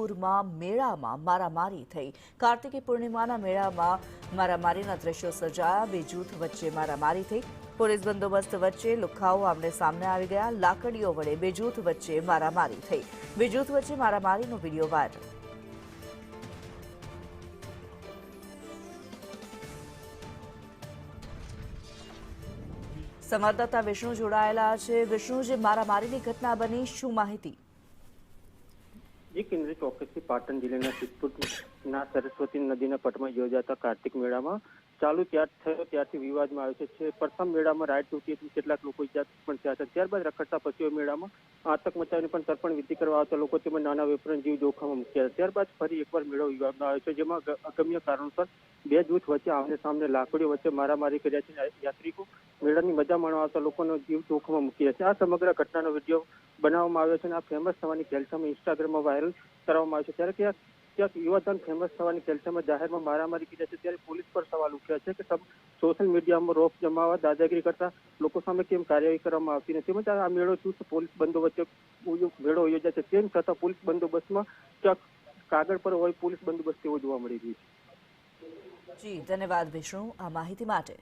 પૂરમાં મેળામાં મારામારી થઈ. કાર્તિકી પૂર્ણિમાના મેળામાં મારામારીના દ્રશ્યો સર્જાયા. બે જૂથ વચ્ચે મારામારી થઈ. પોલીસ બંદોબસ્ત વચ્ચે લુખાઓ આમને સામને આવી ગયા. લાકડીઓ વડે બે જૂથ વચ્ચે મારામારી થઈ. બે જૂથ વચ્ચે મારામારીનો વીડિયો વાયરલ. સંવાદદાતા વિષ્ણુ જોડાયેલા છે. વિષ્ણુ, જે મારામારીની ઘટના બની, શું માહિતી? જી કેન્દ્ર ચોકસી પાટણ જિલ્લાના સિદ્ધપુરના સરસ્વતી નદીના પટમાં યોજાતા કાર્તિક મેળામાં ચાલુ ત્યાર થયો, ત્યારથી વિવાદમાં આવ્યો છે. પ્રથમ મેળામાં રાઈડ તૂટી કેટલાક લોકો ઇજા પણ થયા હતા. ત્યારબાદ રખડતા પશુઓ મેળામાં આતંક મચાવીને પણ તર્પણ વિધિ કરવા આવતા લોકો તેમજ નાના વેપારીઓના જીવ જોખમમાં મૂક્યા ત્યારબાદ ફરી એકવાર મેળો વિવાદમાં આવ્યો છે, જેમાં અગ- અગમ્ય કારણોસર બે જૂથ વચ્ચે આમને સામને લાકડીઓ વચ્ચે મારામારી કર્યા છે. યાત્રિકો મેળાની મજા માણવા આવતા લોકોનો જીવ જોખમમાં મૂકી છે. આ સમગ્ર ઘટનાનો વીડિયો બનાવવામાં આવ્યો છે અને આ ફેમસ થવાની ખેલસામાં ઇન્સ્ટાગ્રામમાં વાયરલ કરવામાં આવ્યો છે. ત્યારે ક્યાંક ક્યાંક યુવાધન ફેમસ થવાની ચર્ચામાં જાહેરમાં મારામારી કરી છે, ત્યારે પોલીસ પર સવાલ ઉઠ્યા છે કે સોશિયલ મીડિયામાં રોપ જમાવવા, દાદાગીરી કરતા લોકો સામે કેમ કાર્યવાહી કરવામાં આવતી નથી? તેમજ આ મેળો ચુસ્ત પોલીસ બંદોબસ્ત મેળો યોજાય છે. તેમ છતાં પોલીસ બંદોબસ્તમાં ક્યાંક કાગળ પર હોય, પોલીસ બંદોબસ્ત એવો જોવા મળી રહ્યું છે. જી, ધન્યવાદ વિષ્ણુ આ માહિતી માટે.